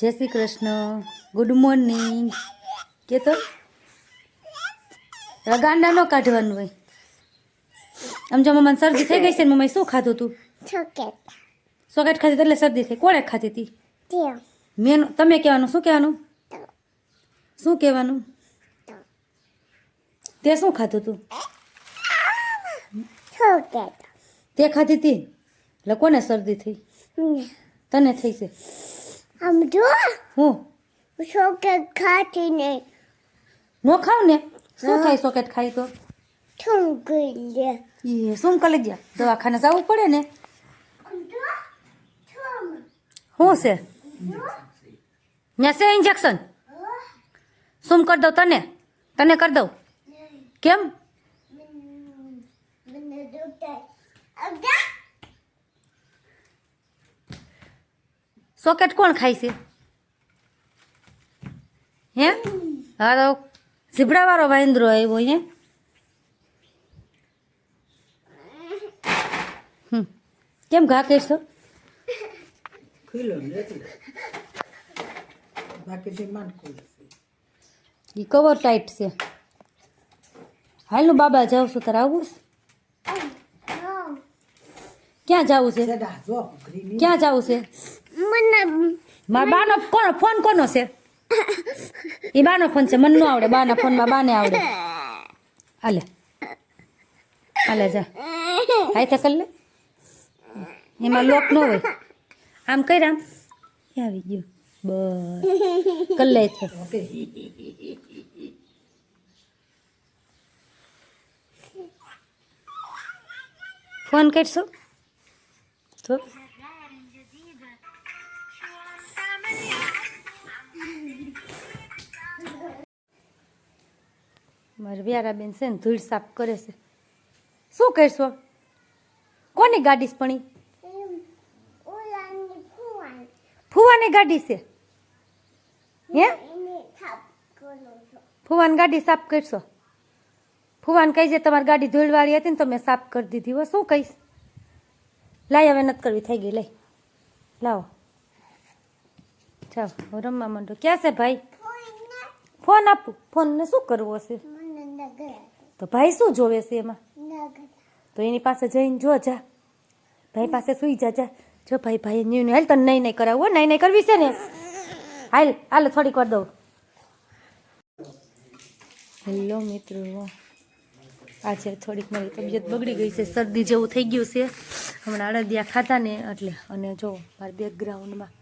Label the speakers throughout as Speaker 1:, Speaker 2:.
Speaker 1: જય Shri Krishna. Good morning કે તો રગાંડા ન કાઢવાનું હોય. આમ જો મમ્માને શરદી થઈ ગઈ છે ને મમ્મી શું ખાધું તું?
Speaker 2: ચોકેટ
Speaker 1: સોકેટ ખાધી એટલે શરદી થઈ. કોણે ખાધી હતી મેં તમે કહેવાનું શું કહેવાનું? શું કહેવાનું? તે. શું ખાધું તું? તે ખાધી હતી એટલે કોને શરદી થઈ? તને થઈ છે?
Speaker 2: આમ જો.
Speaker 1: હું?
Speaker 2: સોકેટ ખાતી નહીં
Speaker 1: નો ખાવ ને? શું થાય સોકેટ ખાઈ તો? એ શું કરી ગયા? દવાખાને જવું પડે ને? શું છે? ત્યાં છે ઇન્જેક્શન શું કરી દઉં તને? તને કરી દઉં? કેમ? સોકેટ કોણ ખાય છે? હે? હારો ઝીબડાવાળો વાંદરો આવ્યો હે? હમ. કેમ ઘા કહેશો એ કવર ટાઈટ છે. હાલનું બાબા જાઉં છું તારે આવું છે? ક્યાં જવું છે? ક્યાં જવું છે?
Speaker 2: મને
Speaker 1: મારા બાનો કોનો ફોન કોનો છે? એ બાનો ફોન છે. મને ન આવડે. બાના ફોનમાં બાને આવડે. હાલે. હાલે, જા. હાઈ થકલ લે એમાં લોક ન હોય. આમ કઈ આમ. આવી ગયું. બસ. કર લે છે. ફોન કરશો? તો? મારી વ્યારાબેન છે ને ધૂળ સાફ કરે છે. શું કરશો કોની ગાડી પણી?
Speaker 2: ફુવાની
Speaker 1: ગાડી છે? હે? ફુવાની ગાડી સાફ કરશો? ફુવાન કહી છે તમારી ગાડી ધૂળવાળી હતી ને તો મેં સાફ કરી દીધી. હો શું કહીશ? લાય હવે નથી કરવી થઈ ગઈ લઈ. લાવો. ચાલો રમવા માંડો. ક્યાં છે ભાઈ? ફોન આપું. ફોનને શું કરવો છે?
Speaker 2: નગર
Speaker 1: તો ભાઈ શું જોવે છે એમાં? તો એની પાસે જઈને જો જા. ભાઈ પાસે સુઈ જા જા. જો ભાઈ ભાઈ ન્યુ હાલ તને નહીં નહીં કરાવું નહીં નહીં કરવી છે ને? હાલ હાલ થોડીક વાર દઉં. હેલો મિત્રો. આજે થોડીક મારી તબિયત બગડી ગઈ છે. શરદી જેવું થઈ ગયું છે. હમણાં અડદિયા ખાતા ને એટલે. અને જો મારા બેકગ્રાઉન્ડમાં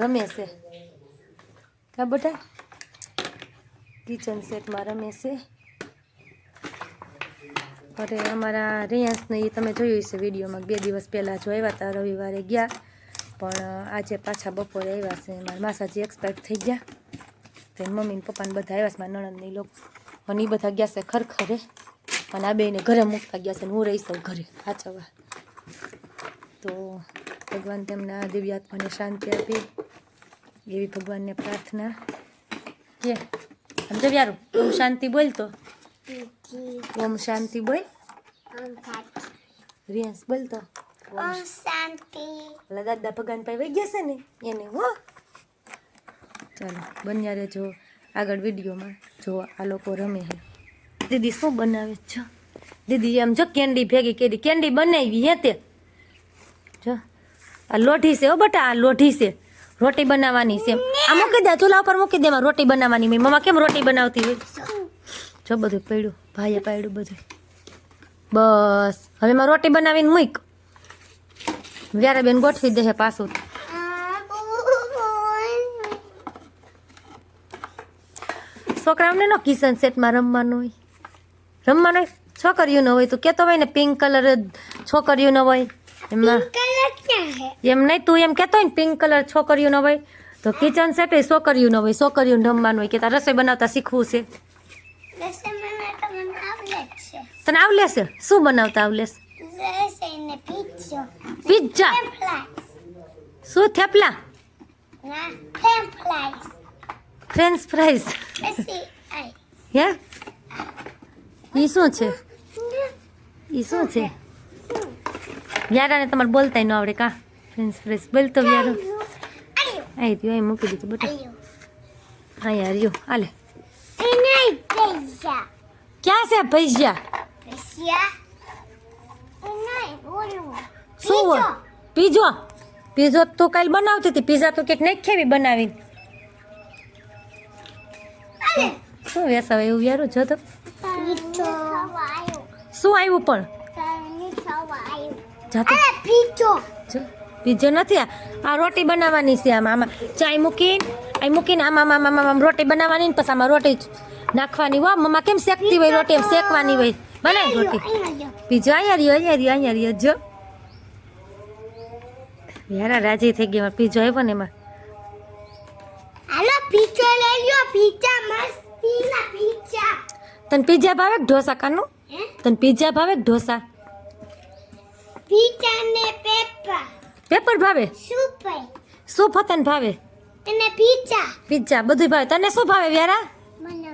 Speaker 1: રમે છે. કા બેટા કિચન સેટમાં રમે છે અરે અમારા રિયાન્સને એ તમે જોયું છે વિડીયોમાં બે દિવસ પહેલાં જો આવ્યા હતા રવિવારે ગયા પણ આજે પાછા બપોરે આવ્યા છે મારા માસાજી એક્સપાયર થઈ ગયા તે મમ્મીને મમ્મી પપ્પાને બધા આવ્યા છે મારા નણંદની લોકો અને એ બધા ગયા છે ખરખરે અને આ બેને ઘરે મૂકતા ગયા છે ને હું રહી સૌ ઘરે, સાચવવા. તો ભગવાન તેમના દિવ્યાત્માને શાંતિ આપી. એવી ભગવાનને પ્રાર્થના. કે સમજો યાર? ઓમ શાંતિ બોલ તો. ઓમ શાંતિ બોલ. રિયાસ બોલ તો.
Speaker 2: ઓમ શાંતિ.
Speaker 1: ઓલા દાદા ભગવાન પાસે વહી ગયા છે ને એને હો. ચાલો બન્યા રહેજો. આગળ વિડીયોમાં જો આ લોકો રમે છે. દીદી શું બનાવે છે? દીદી એમ જો કેન્ડી ભેગી કરી. કેન્ડી બનાવી હે તે. જો. આ લોઢી છે હો બટા આ લોઢી છે. રોટી બનાવવાની છે. આ મૂકી દે, ચૂલા ઉપર મૂકી દે રોટી બનાવવાની. મેં મમ્મા કેમ રોટી બનાવતી હોય? જો બધું પડ્યું, ભાઈએ પાડ્યું બધું. બસ. હવે એમાં રોટી બનાવીને મૂક. વ્યારે બેન ગોઠવી દે પાછું. છોકરાઓને નો કિચન સેટમાં રમવાનું હોય. રમવાનું હોય? છોકરીઓ ન હોય તો કેતો હોય ને, પિંક કલર છોકરીઓ ન હોય. એમાં એમ નહીં તું એમ કહેતો હોય ને પિંક કલર છોકરીઓ ન હોય તો કિચન સેટ એ છોકરીઓ ન હોય છોકરીઓ રમવાનું હોય કે તાર રસોઈ બનાવતા શીખવું છે. તને આવલે છે? શું બનાવતા આવલે છે? પિઝા શું થેપલા? ફ્રેન્ચ
Speaker 2: ફ્રાઈસ
Speaker 1: હે? એ શું છે? એ શું છે? યારાને તમારે બોલતા ન આવડે કા? ફ્રેન્ચ ફ્રેશ બોલ તો યાર
Speaker 2: ગયો
Speaker 1: અહીં મૂકી દીધું બેટા.
Speaker 2: હા
Speaker 1: યાર યો હાલે ક્યાં છે પૈસા શું પીજો. પીઝો તો કાલ બનાવતી હતી. પીઝા તો કંઈક નહીં ખેવી બનાવીને.
Speaker 2: અરે
Speaker 1: શું વેસાવે એવું યારું જો તો? શું આવ્યું પણ? જાતો.
Speaker 2: પીજો.
Speaker 1: જો પીઝો નથી. આ રોટી બનાવવાની છે આમાં. આમાં ચાય મૂકીને અહીં મૂકીને આમાં આમાં આમાં રોટી બનાવવાની ને પછી આમાં રોટી નાખવાની. વા મમ્મા કેમ શેકતી હોય રોટી? એમ શેકવાની હોય. બનાવી રોટી. પીજો અહીંયા રહ્યો અહીંયા રહ્યો અહીંયા રહ્યો. જો. યાર રાજી થઈ ગયો. પીજો આવ્યો ને એમાં.
Speaker 2: હાલો પીજો લઈ લ્યો. પીચા મસ્તીના પીચા
Speaker 1: તન પીઝા ભાવે ઢોસા કાનું?
Speaker 2: તન
Speaker 1: તને પીઝા ભાવે ઢોસા?
Speaker 2: પીચા ને પેપર
Speaker 1: પેપર ભાવે?
Speaker 2: સૂપ
Speaker 1: શું ફતન ભાવે?
Speaker 2: અને પીચા
Speaker 1: પીઝા બધું ભાવે. તને શું ભાવે વ્યારા?
Speaker 2: મને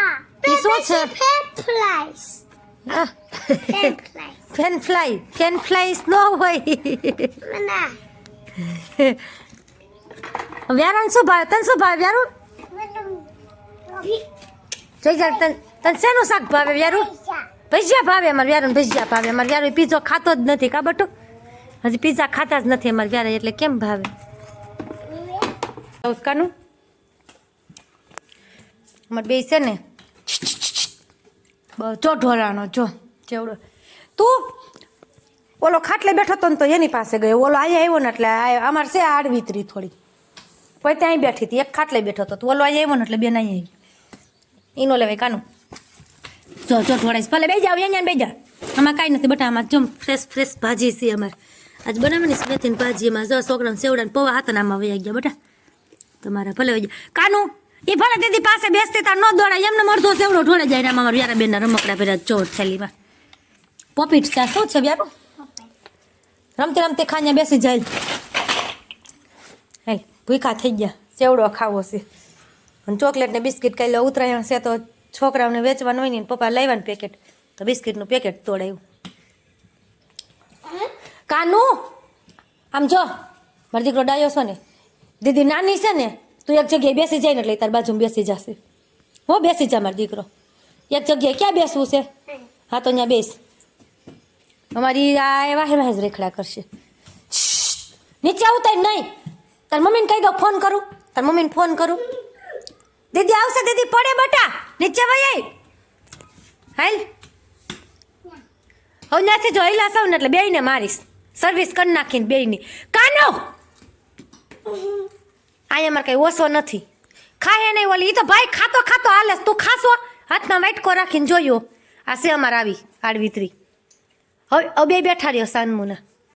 Speaker 2: આ.
Speaker 1: ઈ શું છે?
Speaker 2: Flies
Speaker 1: fan fly fan flies નો હોય. વ્યારણ શું ભાવે? તને શું ભાવે વ્યારું? જોઈ જા તને તને શેનું શાક ભાવે વ્યારું? ભજીયા ભાવે અમારે વ્યારો ભજીયા ભાવે. અમારે વ્યારો પીઝો ખાતો જ નથી કા બટુ હજી પીઝા ખાતા જ નથી અમારે વ્યારે એટલે કેમ ભાવે? ઉસકાનું અમારે બે છે ને. જો ઢોળાનો જો, જેવડો. તું, ઓલો ખાટલે બેઠો હતો ને તો એની પાસે ગયો. ઓલો અહીંયા આવ્યો ને એટલે અમારે છે આડવીતરી થોડી. પછી ત્યાં બેઠી હતી, એક ખાટલે બેઠો હતો તો ઓલો અહીંયા આવ્યો ને એટલે બેન અહીંયા આવી એનો લેવાય કાનું? જો જો, ઢોળાઈશ. ભલે બે જાવ અહીંયા બે જા આમાં કાંઈ નથી, બટા આમાં જમ ફ્રેશ ફ્રેશ ભાજી છે અમારે. આજ બનાવવાની છે મેથીની ભાજી. એમાં જો છોકરાને સેવડાને પૌવા હાથ આમાં વહી ગયા, બટા. તમારા ભલે વહી ગયા કાનું, એ ભલે દીદી પાસે બેસતી, તાર ન દોડાય. એમને મળતો સેવડો ઢોળે જાય ને અમારું મારા યારા બેનના રમકડા પહેર્યા ચોર થેલીમાં. પોપીટ ચા શું છે વ્યારો રમતી રમતી ખાને બેસી જાય. હેલ ભૂખા થઈ ગયા. સેવડો ખાવો છે. અને ચોકલેટ ને બિસ્કિટ કઈ લે, ઉતરાયણ છે તો છોકરાઓને વેચવાનું હોય ને પપ્પા લાવ્યા ને પેકેટ તો બિસ્કિટનું પેકેટ તોડાયું. કાનું આમ જો મારો દીકરો ડાયો છે ને દીદી નાની છે ને તું એક જગ્યાએ બેસી જાય ને એટલે તાર બાજુમાં બેસી જશે. હો બેસી જા મારો દીકરો. એક જગ્યાએ ક્યાં બેસવું છે? હા તો અહીંયા બેસ. અમારી આ એવા હેવા જ રેખડા કરશે. નીચે આવતા નહીં. તાર મમ્મીને કહી દો ફોન કરું. તાર મમ્મીને ફોન કરું. દીદી આવશે, દીદી, પડે બટા, નીચે આય. હાલ. હવે ત્યાંથી જો હિલા સાવ ને એટલે બેયને મારીશ. સર્વિસ કરી નાખીને બેયની. કાનો! અહીંયા મારે કઈ ઓછો નથી. ખાય નહીં ઓલી એ તો ભાઈ ખાતો ખાતો હાલે તું ખાશો? હાથમાં વાટકો રાખીને જોયો. આ છે અમારે આવી, આડવીતરી? હવે બે બેઠા રહ્યો સાનમુના.